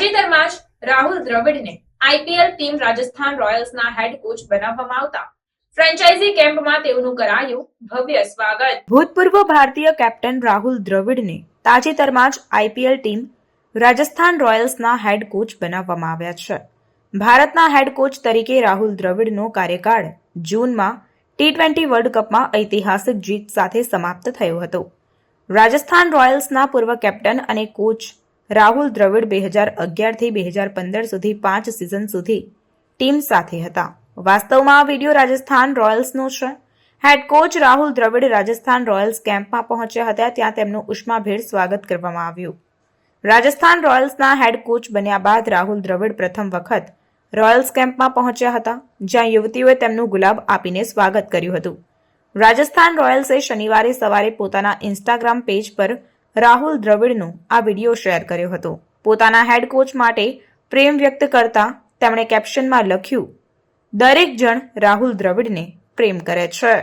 તાજેતરમાં જ રાહુલ દ્રવિડને આઈપીએલ ટીમ રાજસ્થાન રોયલ્સના હેડ કોચ બનાવવામાં આવતા. ફ્રેન્ચાઇઝી કેમ્પમાં તેઓનું કરાયું ભવ્ય સ્વાગત. ભૂતપૂર્વ ભારતીય કેપ્ટન રાહુલ દ્રવિડને તાજેતરમાં જ આઈપીએલ ટીમ રાજસ્થાન રોયલ્સના હેડ કોચ બનાવવામાં આવ્યા છે. ભારતના હેડ કોચ તરીકે રાહુલ દ્રવિડનો કાર્યકાળ જૂનમાં ટી ટ્વેન્ટી વર્લ્ડ કપમાં ઐતિહાસિક જીત સાથે સમાપ્ત થયો હતો. રાજસ્થાન રોયલ્સના પૂર્વ કેપ્ટન અને કોચ રાહુલ દ્રવિડ બે હજાર અગિયારથી બે હજાર પંદર સુધી પાંચ સિઝન સુધી ટીમ સાથે હતા. વાસ્તવમાં આ વીડિયો રાજસ્થાન રોયલ્સનો છે. Head coach Rahul Dravid Rajasthan Royals કેમ્પમાં પહોંચ્યા હતા. ત્યાં તેમનું ઉષ્માભેર સ્વાગત કરવામાં આવ્યું. રાજસ્થાન રોયલ્સના હેડ કોચ બન્યા બાદ રાહુલ દ્રવિડ પ્રથમ વખત રોયલ્સ કેમ્પમાં પહોંચ્યા હતા, જ્યાં યુવતીઓએ તેમનું ગુલાબ આપીને સ્વાગત કર્યું હતું. રાજસ્થાન રોયલ્સે શનિવારે સવારે પોતાના ઇન્સ્ટાગ્રામ પેજ પર રાહુલ દ્રવિડનો આ વીડિયો શેર કર્યો હતો. પોતાના હેડ કોચ માટે પ્રેમ વ્યક્ત કરતા તેમણે કેપ્શનમાં લખ્યું, દરેક જણ રાહુલ દ્રવિડને પ્રેમ કરે છે.